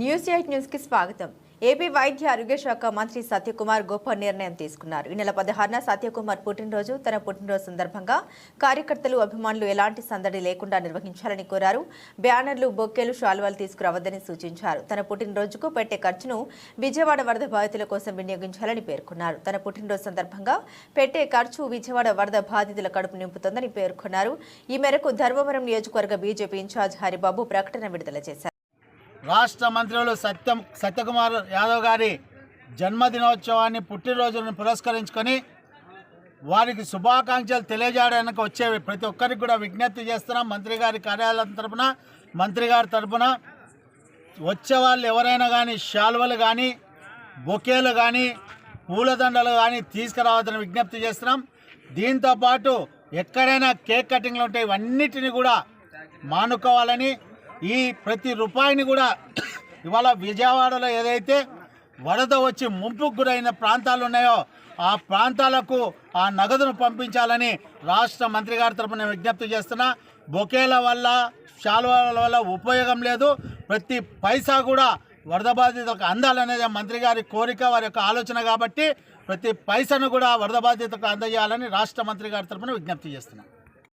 News eight న్యూస్కి స్వాగతం. AP వైద్య ఆరోగ్య శాఖ మంత్రి సత్యకుమార్ గొప్ప నిర్ణయం తీసుకున్నారు. ఈ నెల పదహారున సత్యకుమార్ పుట్టినరోజు తన పుట్టినరోజు సందర్భంగా కార్యకర్తలు అభిమానులు ఎలాంటి సందడి లేకుండా నిర్వహించాలని కోరారు. బ్యానర్లు బొక్కేలు శాల్వాలు తీసుకురావద్దని సూచించారు. తన పుట్టినరోజుకు పెట్టే ఖర్చును విజయవాడ వరద బాధితుల కోసం వినియోగించాలని పేర్కొన్నారు. తన పుట్టినరోజు సందర్భంగా పెట్టే ఖర్చు విజయవాడ వరద బాధితుల కడుపు నింపుతోందని పేర్కొన్నారు. ఈ మేరకు ధర్మవరం నియోజకవర్గ బీజేపీ ఇన్ఛార్జ్ హరిబాబు ప్రకటన విడుదల చేశారు. రాష్ట్ర మంత్రులు సత్యం సత్యకుమార్ యాదవ్ గారి జన్మదినోత్సవాన్ని పుట్టినరోజును పురస్కరించుకొని వారికి శుభాకాంక్షలు తెలియజేయడానికి వచ్చే ప్రతి ఒక్కరికి కూడా విజ్ఞప్తి చేస్తున్నాం మంత్రి గారి కార్యాలయం తరపున మంత్రి గారి తరపున. వచ్చే వాళ్ళు ఎవరైనా కానీ శాల్వలు కానీ బొకేలు కానీ పూలదండలు కానీ తీసుకురావద్దని విజ్ఞప్తి చేస్తున్నాం. దీంతోపాటు ఎక్కడైనా కేక్ కటింగ్లు ఉంటాయి ఇవన్నిటిని కూడా మానుకోవాలని ఈ ప్రతి రూపాయిని కూడా ఇవాళ విజయవాడలో ఏదైతే వరద వచ్చి ముంపుకు గురైన ప్రాంతాలు ఉన్నాయో ఆ ప్రాంతాలకు ఆ నగదును పంపించాలని రాష్ట్ర మంత్రి గారి తరపున విజ్ఞప్తి చేస్తున్నా. బొకేల వల్ల శాలువాల వల్ల ఉపయోగం లేదు. ప్రతి పైసా కూడా వరద బాధితులకు అందాలనేది మంత్రి గారి కోరిక వారి యొక్క ఆలోచన కాబట్టి ప్రతి పైసను కూడా వరద బాధితులకు అందజేయాలని రాష్ట్ర మంత్రి గారి తరపున విజ్ఞప్తి చేస్తున్నాం.